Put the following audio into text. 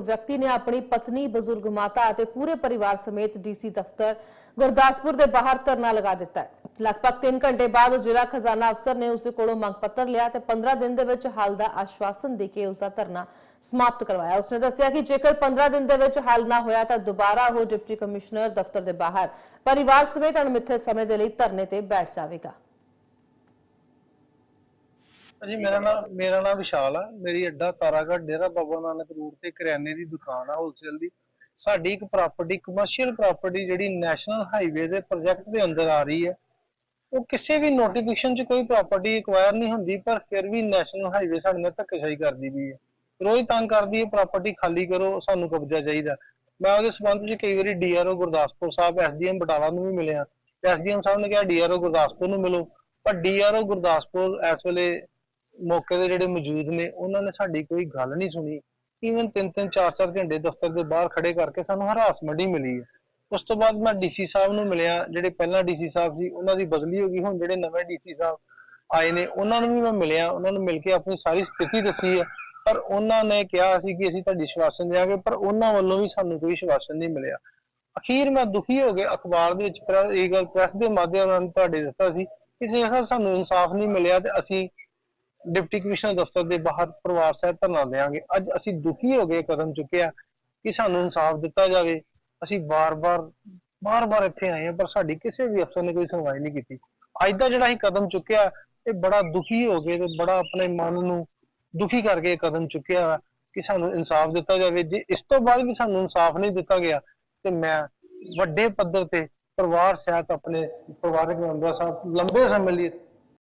ਵਿਅਕਤੀ ਨੇ ਆਪਣੀ ਪਤਨੀ, ਬਜ਼ੁਰਗ ਮਾਤਾ ਅਤੇ ਪੂਰੇ ਪਰਿਵਾਰ ਸਮੇਤ ਡੀਸੀ ਦਫ਼ਤਰ ਗੁਰਦਾਸਪੁਰ ਦੇ ਬਾਹਰ ਧਰਨਾ ਲਗਾ ਦਿੱਤਾ ਹੈ। ਲਗਭਗ 3 ਘੰਟੇ ਬਾਅਦ ਜ਼ਿਲ੍ਹਾ ਖਜ਼ਾਨਾ ਅਫਸਰ ਨੇ ਉਸ ਦੇ ਕੋਲੋਂ ਮੰਗ ਪੱਤਰ ਲਿਆ ਤੇ 15 ਦਿਨ ਦੇ ਵਿੱਚ ਹੱਲ ਦਾ ਆਸ਼ਵਾਸਨ ਦੇ ਕੇ ਉਸ ਦਾ ਧਰਨਾ ਸਮਾਪਤ ਕਰਵਾਇਆ। ਉਸਨੇ ਦੱਸਿਆ ਕਿ ਜੇਕਰ 15 ਦਿਨ ਦੇ ਵਿੱਚ ਹੱਲ ਨਾ ਹੋਇਆ ਤਾਂ ਦੁਬਾਰਾ ਉਹ ਡਿਪਟੀ ਕਮਿਸ਼ਨਰ ਦਫ਼ਤਰ ਦੇ ਬਾਹਰ ਪਰਿਵਾਰ ਸਮੇਤ ਅਣਮਿੱਥੇ ਸਮੇਂ ਦੇ ਲਈ ਧਰਨੇ ਤੇ ਬੈਠ ਜਾਵੇਗਾ। ਜੀ ਮੇਰਾ ਨਾਮ ਮੇਰਾ ਨਾਮ ਵਿਸ਼ਾਲ ਆ। ਮੇਰੀ ਅੱਡਾ ਤਾਰਾਗੜ੍ਹ ਡੇਰਾ ਬਾਬਾ ਨਾਨਕ ਰੋਡ ਤੇ ਕਰਿਆਨੇ ਦੀ ਦੁਕਾਨ ਆ ਹੋਲਸੇਲ ਦੀ। ਸਾਡੀ ਇੱਕ ਪ੍ਰਾਪਰਟੀ ਕਮਰਸ਼ੀਅਲ ਪ੍ਰਾਪਰਟੀ ਜਿਹੜੀ ਨੈਸ਼ਨਲ ਹਾਈਵੇ ਦੇ ਪ੍ਰੋਜੈਕਟ ਦੇ ਅੰਦਰ ਆ ਰਹੀ ਹੈ। ਉਹ ਕਿਸੇ ਵੀ ਨੋਟੀਫਿਕੇਸ਼ਨ 'ਚ ਕੋਈ ਪ੍ਰਾਪਰਟੀ ਐਕਵਾਇਰ ਨਹੀਂ ਹੁੰਦੀ, ਪਰ ਫਿਰ ਵੀ ਨੈਸ਼ਨਲ ਹਾਈਵੇ ਸਾਡੇ ਨਾਲ ਧੱਕੇਸ਼ਾਹੀ ਕਰਦੀ ਵੀ ਹੈ। ਰੋਜ਼ ਤੰਗ ਕਰਦੀ ਹੈ ਪ੍ਰਾਪਰਟੀ ਖਾਲੀ ਕਰੋ, ਸਾਨੂੰ ਕਬਜ਼ਾ ਚਾਹੀਦਾ। ਮੈਂ ਉਹਦੇ ਸੰਬੰਧ 'ਚ ਕਈ ਵਾਰੀ ਡੀਆਰਓ ਗੁਰਦਾਸਪੁਰ ਸਾਹਿਬ ਐਸਡੀਐਮ ਬਟਾਲਾ ਨੂੰ ਵੀ ਮਿਲਿਆ। ਐਸਡੀਐਮ ਸਾਹਿਬ ਨੇ ਕਿਹਾ ਡੀਆਰਓ ਗੁਰਦਾਸਪੁਰ ਨੂੰ ਮਿਲੋ। ਪਰ ਡੀਆਰਓ ਗੁਰਦਾਸਪੁਰ ਇਸ ਵੇਲੇ ਮੌਕੇ ਦੇ ਜਿਹੜੇ ਮੌਜੂਦ ਨੇ, ਉਹਨਾਂ ਨੇ ਸਾਡੀ ਕੋਈ ਗੱਲ ਨਹੀਂ ਸੁਣੀ। ਈਵਨ ਤਿੰਨ ਤਿੰਨ, ਚਾਰ ਚਾਰ ਘੰਟੇ ਦਫ਼ਤਰ ਦੇ ਬਾਹਰ ਖੜੇ ਕਰਕੇ ਸਾਨੂੰ ਹਰਾਸਮੈਂਟ ਹੀ ਮਿਲੀ ਹੈ। ਉਸ ਤੋਂ ਬਾਅਦ ਮੈਂ ਡੀਸੀ ਸਾਹਿਬ ਨੂੰ ਮਿਲਿਆ, ਜਿਹੜੇ ਪਹਿਲਾਂ ਡੀਸੀ ਸਾਹਿਬ ਸੀ, ਉਹਨਾਂ ਦੀ ਬਦਲੀ ਹੋ ਗਈ। ਹੁਣ ਜਿਹੜੇ ਨਵੇਂ ਡੀਸੀ ਸਾਹਿਬ ਆਏ ਨੇ, ਉਹਨਾਂ ਨੂੰ ਵੀ ਮੈਂ ਮਿਲਿਆ, ਉਹਨਾਂ ਨੂੰ ਮਿਲ ਕੇ ਆਪਣੀ ਸਾਰੀ ਸਥਿਤੀ ਦੱਸੀ ਹੈ। ਪਰ ਉਹਨਾਂ ਨੇ ਕਿਹਾ ਸੀ ਕਿ ਅਸੀਂ ਤੁਹਾਡੀ ਸ਼ਵਾਸਨ ਦੇਵਾਂਗੇ ਪਰ ਉਹਨਾਂ ਵੱਲੋਂ ਵੀ ਸਾਨੂੰ ਕੋਈ ਸ਼ਵਾਸਨ ਨਹੀਂ ਮਿਲਿਆ। ਅਖੀਰ ਮੈਂ ਦੁਖੀ ਹੋ ਗਿਆ। ਅਖਬਾਰ ਦੇ ਵਿੱਚ ਇਹ ਗੱਲ ਪ੍ਰੈਸ ਦੇ ਮਾਧਿਅਮ ਨਾਲ ਤੁਹਾਡੇ ਦਿੱਤਾ ਸੀ ਕਿ ਜੇਕਰ ਸਾਨੂੰ ਇਨਸਾਫ ਨਹੀਂ ਮਿਲਿਆ ਤੇ ਅਸੀਂ ਡਿਪਟੀ ਕਮਿਸ਼ਨਰ ਦਫ਼ਤਰ ਦੇ ਬਾਹਰ ਪਰਿਵਾਰ ਸਹਿਤ ਧਰਨਾ ਦੇਵਾਂਗੇ। ਅੱਜ ਅਸੀਂ ਦੁਖੀ ਹੋ ਗਏ ਕਦਮ ਚੁੱਕਿਆ ਕਿ ਸਾਨੂੰ ਇਨਸਾਫ ਦਿੱਤਾ ਜਾਵੇ। ਅਸੀਂ ਵਾਰ-ਵਾਰ ਵਾਰ-ਵਾਰ ਇੱਥੇ ਆਏ ਹਾਂ, ਪਰ ਸਾਡੀ ਕਿਸੇ ਵੀ ਅਫਸਰ ਨੇ ਕੋਈ ਸੁਣਵਾਈ ਨਹੀਂ ਕੀਤੀ। ਅੱਜ ਦਾ ਜਿਹੜਾ ਅਸੀਂ ਕਦਮ ਚੁੱਕਿਆ, ਇਹ ਬੜਾ ਦੁਖੀ ਹੋ ਗਏ ਤੇ ਬੜਾ ਆਪਣੇ ਮਨ ਨੂੰ ਦੁਖੀ ਕਰਕੇ ਇਹ ਕਦਮ ਚੁੱਕਿਆ ਵਾ ਕਿ ਸਾਨੂੰ ਇਨਸਾਫ ਦਿੱਤਾ ਜਾਵੇ। ਜੇ ਇਸ ਤੋਂ ਬਾਅਦ ਵੀ ਸਾਨੂੰ ਇਨਸਾਫ ਨਹੀਂ ਦਿੱਤਾ ਗਿਆ, ਤੇ ਮੈਂ ਵੱਡੇ ਪੱਧਰ ਤੇ ਪਰਿਵਾਰ ਸਹਿਤ ਆਪਣੇ ਪਰਿਵਾਰਕ ਮੈਂਬਰਾਂ ਸਾਹਿਬ, ਲੰਬੇ ਸਮੇਂ ਲਈ